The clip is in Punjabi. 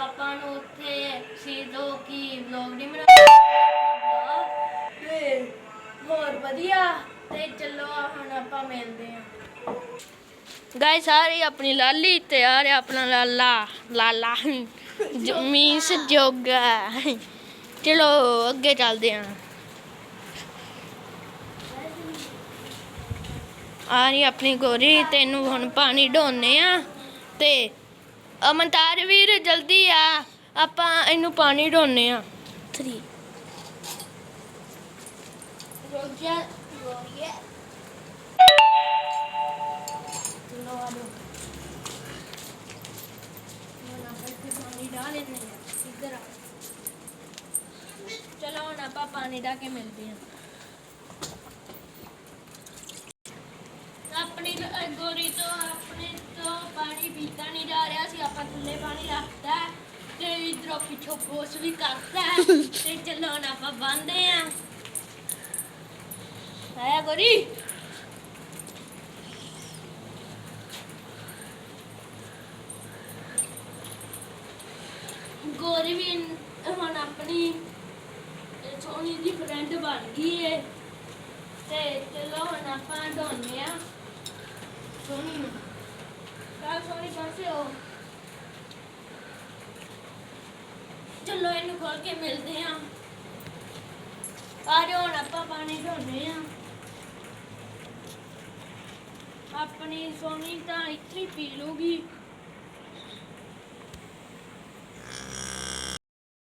ਆਪਾਂ ਨੂੰ ਉੱਥੇ ਸੀ ਦੋ ਕੀ ਵਲੌਗ ਨਹੀਂ ਬਣਾ ਤੇ ਹੋਰ ਵਧੀਆ, ਤੇ ਚਲੋ ਹੁਣ ਆਪਾਂ ਮਿਲਦੇ ਹਾਂ। ਗਾਇਸ ਸਾਰੀ ਆਪਣੀ ਲਾਲੀ ਤਿਆਰ ਹੈ, ਆਪਣਾ ਲਾਲਾ ਲਾਲਾ ਮੀਨਸ ਜੋਗਾ। ਚਲੋ, ਅੱਗੇ ਚੱਲਦੇ ਹਾਂ। ਆ ਰਹੀ ਆਪਣੀ ਗੋਰੀ, ਤੈਨੂੰ ਹੁਣ ਪਾਣੀ ਢੋਨੇ ਆ, ਤੇ ਅਮਨਤਾਰ ਵੀਰ, ਜਲਦੀ ਆ। ਆਪਾਂ ਇਹਨੂੰ ਪਾਣੀ ਢੋਨੇ ਆ। 3 ਰੋਜਾ ਗੋਰੀਏ ਚਲੋ ਹੁਣ ਆਪਾਂ ਪਾਣੀ ਡਾਲ ਕੇ ਮਿਲਦੇ ਹਾਂ। ਆਪਣੀ ਗੋਰੀ ਤੋਂ, ਆਪਣੇ ਤੋਂ ਪਾਣੀ ਪੀਤਾ ਨਹੀਂ ਜਾ ਰਿਹਾ। ਸੀ ਰੱਖਦਾ ਤੇ ਇਧਰੋਂ ਪਿੱਛੋਂ ਬੋਸ ਵੀ ਕਰਦਾ ਤੇ ਚਲੋ ਹੁਣ ਆਪਾਂ ਬੰਦੇ ਆ ਆਇਆ ਗੋਰੀ ਗੋਰੀ ਵੀ ਹੁਣ ਆਪਣੀ ਸੋਹਣੀ ਦੀ ਫਰੈਂਡ ਬਣ ਗਈ ਏ ਤੇ ਚਲੋ ਹੁਣ ਆਪਾਂ ਢੋਨੇ ਆ ਸੋਹਣੀ ਨੂੰ ਕੱਲ ਸੋਹਣੀ ਪਾਸੇ ਹੋ ਚਲੋ ਇਹਨੂੰ ਖੋਲ ਕੇ ਮਿਲਦੇ ਆ। ਆ ਜਾਓ ਹੁਣ ਆਪਾਂ ਪਾਣੀ ਢੋਨੇ ਆ। ਆਪਣੀ ਸੋਹਣੀ ਤਾਂ ਇੱਥੇ ਪੀ ਲੂਗੀ